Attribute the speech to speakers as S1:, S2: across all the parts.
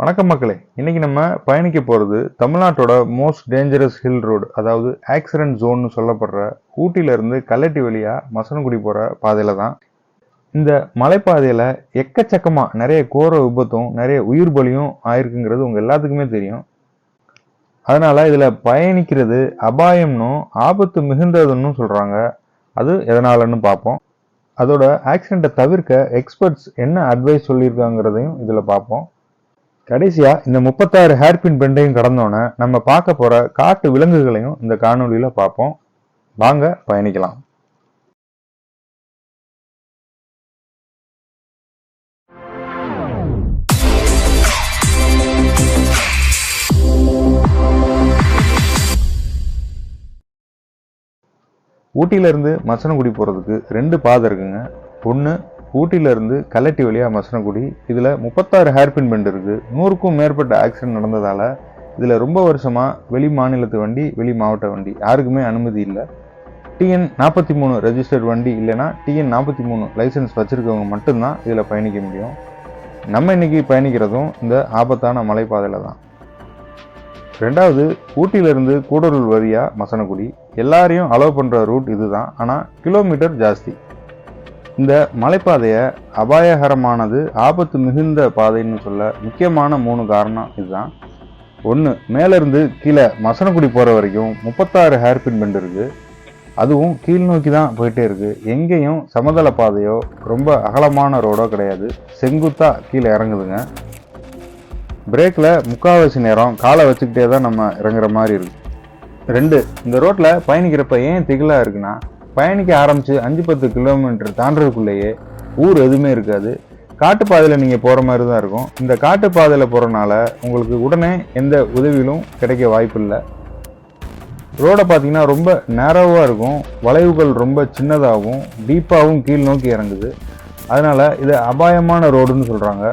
S1: வணக்கம் மக்களே. இன்னைக்கு நம்ம பயணிக்க போகிறது தமிழ்நாட்டோட மோஸ்ட் டேஞ்சரஸ் ஹில் ரோடு அதாவது ஆக்சிடென்ட் ஜோன்னு சொல்லப்படுற ஊட்டியிலேருந்து கல்லட்டி வழியாக மசனகுடி போகிற பாதையில் தான். இந்த மலைப்பாதையில் எக்கச்சக்கமாக நிறைய கோர விபத்தும் நிறைய உயிர் பலியும் ஆயிருக்குங்கிறது உங்கள் எல்லாத்துக்குமே தெரியும். அதனால் இதில் பயணிக்கிறது அபாயம்னும் ஆபத்து மிகுந்ததுன்னு சொல்கிறாங்க அது எதனாலன்னு பார்ப்போம். அதோட ஆக்சிடெண்ட்டை தவிர்க்க எக்ஸ்பர்ட்ஸ் என்ன அட்வைஸ் சொல்லியிருக்காங்கிறதையும் இதில் பார்ப்போம். கடைசியாக இந்த முப்பத்தாறு ஹேர்பின் பெண்டையும் கடந்தோன்னே நம்ம பார்க்க போகிற காட்டு விலங்குகளையும் இந்த காணொலியில் பார்ப்போம். வாங்க பயணிக்கலாம். ஊட்டியிலேருந்து மசனகுடி ரெண்டு பாதை இருக்குங்க. ஒன்று ஊட்டியிலேருந்து கல்லட்டி வழியாக மசனகுடி இதில் முப்பத்தாறு ஹேர்பின் பெண்ட் இருக்குது நூறுக்கும் மேற்பட்ட ஆக்சிடென்ட் நடந்ததால் இதில் ரொம்ப வருஷமாக வெளி மாநிலத்து வண்டி வெளி மாவட்ட வண்டி. யாருக்குமே அனுமதி இல்லை. டிஎன் நாற்பத்தி மூணு ரெஜிஸ்டர்ட் வண்டி இல்லைன்னா டிஎன் நாற்பத்தி மூணு லைசன்ஸ் வச்சுருக்கவங்க மட்டும்தான் இதில் பயணிக்க முடியும். நம்ம இன்றைக்கி பயணிக்கிறதும் இந்த ஆபத்தான மலைப்பாதையில் தான். ரெண்டாவது ஊட்டியிலேருந்து கூடலூர் வழியாக மசனகுடி எல்லாரையும் அலோவ் பண்ணுற ரூட் இதுதான். ஆனால் கிலோமீட்டர் ஜாஸ்தி. இந்த மலைப்பாதையை அபாயகரமானது ஆபத்து மிகுந்த பாதைன்னு சொல்ல முக்கியமான மூணு காரணம் இதுதான். ஒன்று மேலேருந்து கீழே மசனக்குடி போகிற வரைக்கும் முப்பத்தாறு ஹேர்பின் பெண்ட் இருக்குது அதுவும் கீழ் நோக்கி தான் போயிட்டே இருக்குது எங்கேயும் சமதள பாதையோ ரொம்ப அகலமான ரோடோ கிடையாது. செங்குத்தாக கீழே இறங்குதுங்க. பிரேக்கில் முக்கால்வாசி நேரம் காலை வச்சுக்கிட்டே தான் நம்ம இறங்குற மாதிரி இருக்குது ரெண்டு இந்த ரோட்டில் பயணிக்கிறப்ப ஏன் திகிலாக இருக்குன்னா பயணிக்க ஆரம்பித்து அஞ்சு பத்து கிலோமீட்டர் தாண்டறதுக்குள்ளேயே ஊர் எதுவுமே இருக்காது. காட்டுப்பாதையில் நீங்கள் போகிற மாதிரி தான் இருக்கும். இந்த காட்டுப்பாதையில் போகிறனால உங்களுக்கு உடனே எந்த உதவிகளும் கிடைக்க வாய்ப்பு இல்லை ரோடை பார்த்தீங்கன்னா ரொம்ப நேரோவாக இருக்கும். வளைவுகள் ரொம்ப சின்னதாகவும் டீப்பாகவும் கீழ் நோக்கி இறங்குது. அதனால் இது அபாயமான ரோடுன்னு சொல்கிறாங்க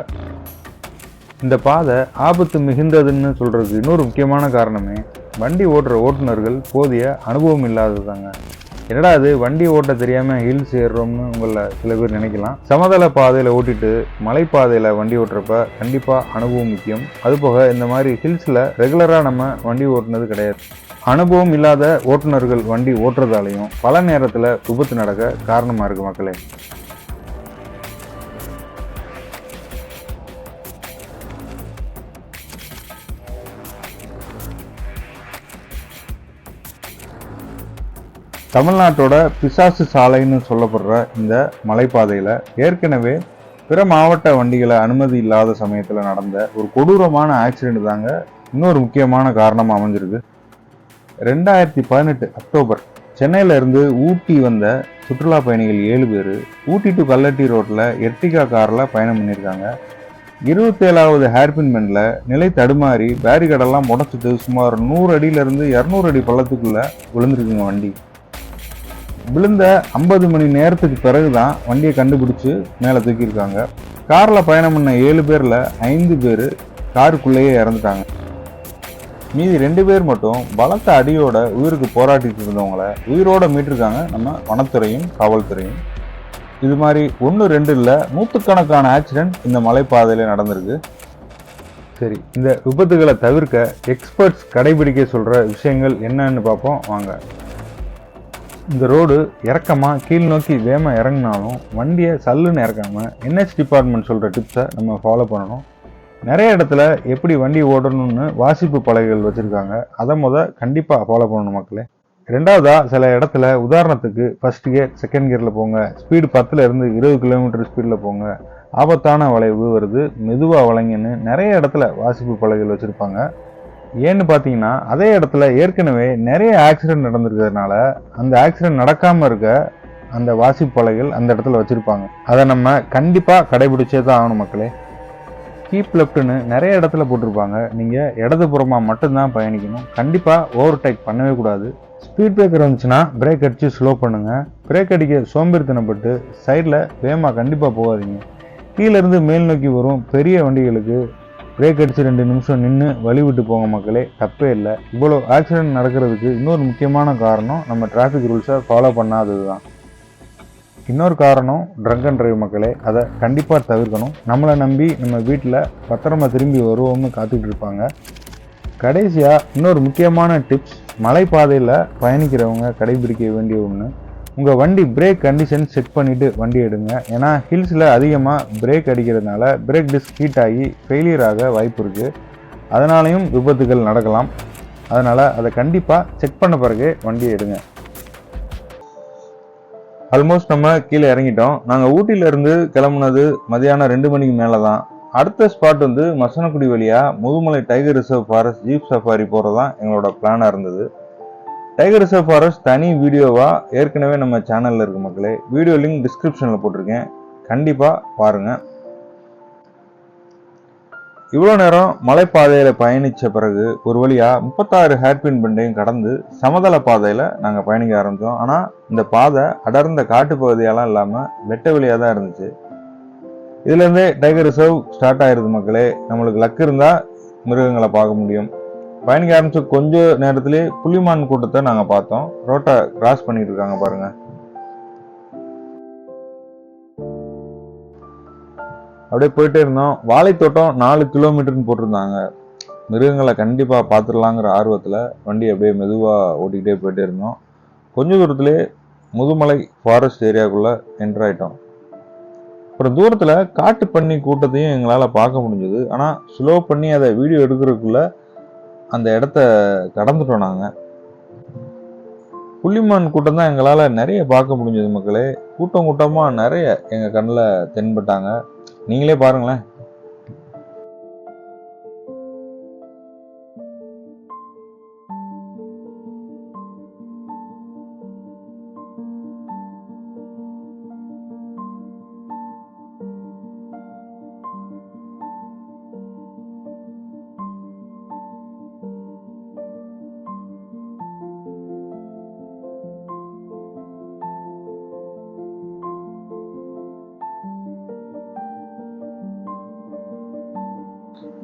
S1: இந்த பாதை ஆபத்து மிகுந்ததுன்னு சொல்கிறதுக்கு இன்னொரு முக்கியமான காரணமே வண்டி ஓட்டுற ஓட்டுநர்கள் போதிய அனுபவம் இல்லாததாங்க என்னடா அது வண்டி ஓட்ட தெரியாமல் ஹில்ஸ் ஏறுறோம்னு உங்களை சில பேர் நினைக்கலாம். சமதள பாதையில் ஓட்டிட்டு மலைப்பாதையில் வண்டி ஓட்டுறப்ப கண்டிப்பாக அனுபவம் முக்கியம். அதுபோக இந்த மாதிரி ஹில்ஸில் ரெகுலராக நம்ம வண்டி ஓட்டுனது கிடையாது. அனுபவம் இல்லாத ஓட்டுநர்கள் வண்டி ஓட்டுறதாலையும் பல நேரத்தில் விபத்து நடக்க காரணமாக இருக்குது மக்களே. தமிழ்நாட்டோட பிசாசு சாலைன்னு சொல்லப்படுற இந்த மலைப்பாதையில் ஏற்கனவே பிற மாவட்ட வண்டிகளை அனுமதி இல்லாத சமயத்தில் நடந்த ஒரு கொடூரமான ஆக்சிடென்ட் தாங்க இன்னொரு முக்கியமான காரணமாக அமைஞ்சிருக்கு. ரெண்டாயிரத்தி பதினெட்டு அக்டோபர் சென்னையிலேருந்து ஊட்டி வந்த சுற்றுலா பயணிகள் ஏழு பேர் ஊட்டி டு கல்லட்டி ரோட்டில் எர்டிகா காரில் பயணம் பண்ணியிருக்காங்க. இருபத்தேழாவது ஹேர்பின் பெண்டில் நிலை தடுமாறி பேரிகடெல்லாம் முடச்சிட்டு சுமார் நூறு அடியிலேருந்து இரநூறு அடி பள்ளத்துக்குள்ளே விழுந்திருக்குங்க வண்டி. விழுந்த ஐம்பது மணி நேரத்துக்கு பிறகு தான் வண்டியை கண்டுபிடிச்சு மேலே தூக்கியிருக்காங்க. காரில் பயணம் பண்ண ஏழு பேரில் ஐந்து பேர் காருக்குள்ளேயே இறந்துட்டாங்க. மீதி ரெண்டு பேர் மட்டும் பலத்த அடியோட உயிருக்கு போராட்டிட்டு இருந்தவங்கள உயிரோட மீட்டிருக்காங்க நம்ம வனத்துறையும் காவல்துறையும். இது மாதிரி ஒன்று ரெண்டு இல்லை நூற்றுக்கணக்கான ஆக்சிடென்ட் இந்த மலைப்பாதையில் நடந்திருக்கு. சரி இந்த விபத்துகளை தவிர்க்க எக்ஸ்பர்ட்ஸ் கடைபிடிக்க சொல்கிற விஷயங்கள் என்னன்னு பார்ப்போம். வாங்க. இந்த ரோடு இறக்கமாக கீழ் நோக்கி வேகமாக இறங்கினாலும் வண்டியை சல்லுன்னு இறக்காமல் என்ஹெச் டிபார்ட்மெண்ட் சொல்கிற டிப்ஸை நம்ம ஃபாலோ பண்ணணும். நிறைய இடத்துல எப்படி வண்டி ஓடணும்னு வாசிப்பு பலகைகள் வச்சுருக்காங்க. அதை முத கண்டிப்பாக ஃபாலோ பண்ணணும் மக்களே. ரெண்டாவதாக சில இடத்துல உதாரணத்துக்கு ஃபஸ்ட் கியர் செகண்ட் கியரில் போங்க. ஸ்பீடு பத்தில் இருந்து இருபது கிலோமீட்டர் ஸ்பீடில் போங்க. ஆபத்தான வளைவு வருது. மெதுவாக வளைங்கன்னு நிறைய இடத்துல வாசிப்பு பலகைகள் வச்சுருப்பாங்க. ஏன்னு பார்த்தீங்கன்னா அதே இடத்துல ஏற்கனவே நிறைய ஆக்சிடென்ட் நடந்திருக்கிறதுனால அந்த ஆக்சிடென்ட் நடக்காமல் இருக்க அந்த வாசிப்பலைகள் அந்த இடத்துல வச்சுருப்பாங்க. அதை நம்ம கண்டிப்பாக கடைபிடிச்சே தான் ஆகணும் மக்களே. கீப் லெஃப்ட்னு நிறைய இடத்துல போட்டிருப்பாங்க. நீங்கள் இடதுபுறமாக மட்டும்தான் பயணிக்கணும். கண்டிப்பாக ஓவர் டேக் பண்ணவே கூடாது. ஸ்பீட் பிரேக்கர் வந்துச்சுன்னா பிரேக் அடித்து ஸ்லோ பண்ணுங்கள் பிரேக் அடிக்க சோம்பேறித்தனப்பட்டு சைடில் வேகமாக கண்டிப்பாக போகாதீங்க. கீழேருந்து மேல் நோக்கி வரும் பெரிய வண்டிகளுக்கு பிரேக் அடித்து ரெண்டு நிமிஷம் நின்று வழி விட்டு போங்க மக்களே. தப்பே இல்லை. இவ்வளோ ஆக்சிடென்ட் நடக்கிறதுக்கு இன்னொரு முக்கியமான காரணம் நம்ம டிராஃபிக் ரூல்ஸை ஃபாலோ பண்ணாதது தான் இன்னொரு காரணம் ட்ரங்க் அண்ட் ட்ரைவ் மக்களே. அதை கண்டிப்பாக தவிர்க்கணும். நம்மளை நம்பி நம்ம வீட்டில் பத்திரமா திரும்பி வருவோம்னு காத்துக்கிட்டு இருப்பாங்க. கடைசியாக இன்னொரு முக்கியமான டிப்ஸ் மலைப்பாதையில் பயணிக்கிறவங்க கடைபிடிக்க வேண்டிய ஒன்று உங்கள் வண்டி பிரேக் கண்டிஷன் செக் பண்ணிவிட்டு வண்டி எடுங்க. ஏன்னா ஹில்ஸில் அதிகமாக பிரேக் அடிக்கிறதுனால பிரேக் டிஸ்க் ஹீட் ஆகி ஃபெயிலியர் ஆக வாய்ப்பு இருக்குது அதனாலையும் விபத்துகள் நடக்கலாம். அதனால் அதை கண்டிப்பாக செக் பண்ண பிறகு வண்டியை எடுங்க. ஆல்மோஸ்ட் நம்ம கீழே இறங்கிட்டோம். நாங்கள் ஊட்டியிலேருந்து கிளம்புனது மதியானம் ரெண்டு மணிக்கு மேலே தான் அடுத்த ஸ்பாட் வந்து மசனக்குடி வழியாக Mudumalai tiger reserve forest jeep safari போகிறது தான் எங்களோட பிளானாக இருந்தது. டைகர் ரிசர்வ் ஃபாரஸ்ட் தனி வீடியோவாக ஏற்கனவே நம்ம சேனலில் இருக்கு மக்களே. வீடியோ லிங்க் டிஸ்கிரிப்ஷனில் போட்டிருக்கேன். கண்டிப்பாக பாருங்கள் இவ்வளோ நேரம் மலைப்பாதையில் பயணித்த பிறகு ஒரு வழியாக முப்பத்தாறு ஹேர்பின் பெண்டையும் கடந்து சமதள பாதையில் நாங்கள் பயணிக்க ஆரம்பித்தோம். ஆனால் இந்த பாதை அடர்ந்த காட்டு பகுதியெல்லாம் இல்லாமல் வெட்ட வழியாக தான் இருந்துச்சு. இதுலேருந்தே டைகர் ரிசர்வ் ஸ்டார்ட் ஆயிருது மக்களே. நம்மளுக்கு லக் இருந்தால் மிருகங்களை பார்க்க முடியும். பயணிக்க ஆரம்பிச்ச கொஞ்ச நேரத்திலே புலிமான் கூட்டத்தை நாங்கள் பார்த்தோம். ரோட்டை கிராஸ் பண்ணிட்டு இருக்காங்க பாருங்க. அப்படியே போயிட்டே இருந்தோம். வாழைத்தோட்டம் நாலு கிலோமீட்டர்னு போட்டிருந்தாங்க. மிருகங்களை கண்டிப்பாக பார்த்துடலாங்கிற ஆர்வத்தில் வண்டி அப்படியே மெதுவாக ஓட்டிக்கிட்டே போயிட்டே இருந்தோம். கொஞ்ச தூரத்திலே முதுமலை ஃபாரஸ்ட் ஏரியாக்குள்ளே என்டர் ஆயிட்டோம். அப்புறம் தூரத்தில் காட்டு பண்ணி கூட்டத்தையும் எங்களால் பார்க்க முடிஞ்சது. ஆனால் ஸ்லோ பண்ணி அதை வீடியோ எடுக்கிறதுக்குள்ள அந்த இடத்த கடந்துட்டோம் நாங்கள் புள்ளிமான் கூட்டம் தான் எங்களால் நிறைய பார்க்க முடிஞ்சது மக்களே. கூட்டம் கூட்டமாக நிறைய எங்கள் கண்ணில் தென்பட்டாங்க. நீங்களே பாருங்களேன்.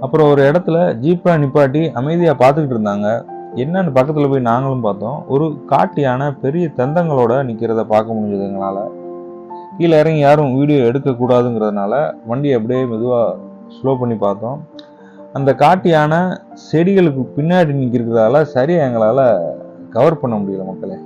S1: அப்புறம் ஒரு இடத்துல ஜீப்பை நிப்பாட்டி அமைதியாக பார்த்துக்கிட்டு இருந்தாங்க. என்னன்னு பக்கத்தில் போய் நாங்களும் பார்த்தோம். ஒரு காட்டு யானை பெரிய தந்தங்களோட நிற்கிறத பார்க்க முடிஞ்சது எங்களால். கீழே இறங்கி யாரும் வீடியோ எடுக்கக்கூடாதுங்கிறதுனால வண்டியை அப்படியே மெதுவாக ஸ்லோ பண்ணி பார்த்தோம். அந்த காட்டு யானை செடிகளுக்கு பின்னாடி நிற்கிறதால சரியாக எங்களால் கவர் பண்ண முடியல மக்களே.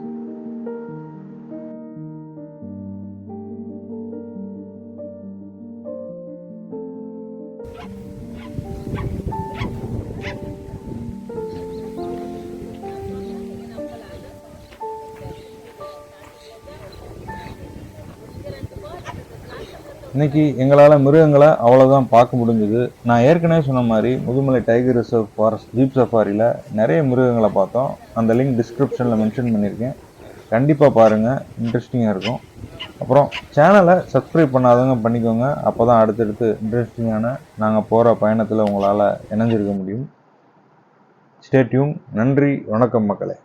S1: இன்னைக்கு எங்களால் மிருகங்களை அவ்வளோதான் பார்க்க முடிஞ்சுது. நான் ஏற்கனவே சொன்ன மாதிரி Mudumalai tiger reserve forest jeep சஃபாரியில் நிறைய மிருகங்களை பார்த்தோம். அந்த லிங்க் டிஸ்கிரிப்ஷனில் மென்ஷன் பண்ணியிருக்கேன். கண்டிப்பாக பாருங்கள் இன்ட்ரெஸ்டிங்காக இருக்கும். அப்புறம் சேனலை சப்ஸ்கிரைப் பண்ணாதவங்க பண்ணிக்கோங்க. அப்போ தான் அடுத்தடுத்து இன்ட்ரெஸ்டிங்கான நாங்கள் போகிற பயணத்தில் உங்களால் இணைஞ்சிருக்க முடியும். ஸ்டேட்யூன் நன்றி. வணக்கம் மக்களே.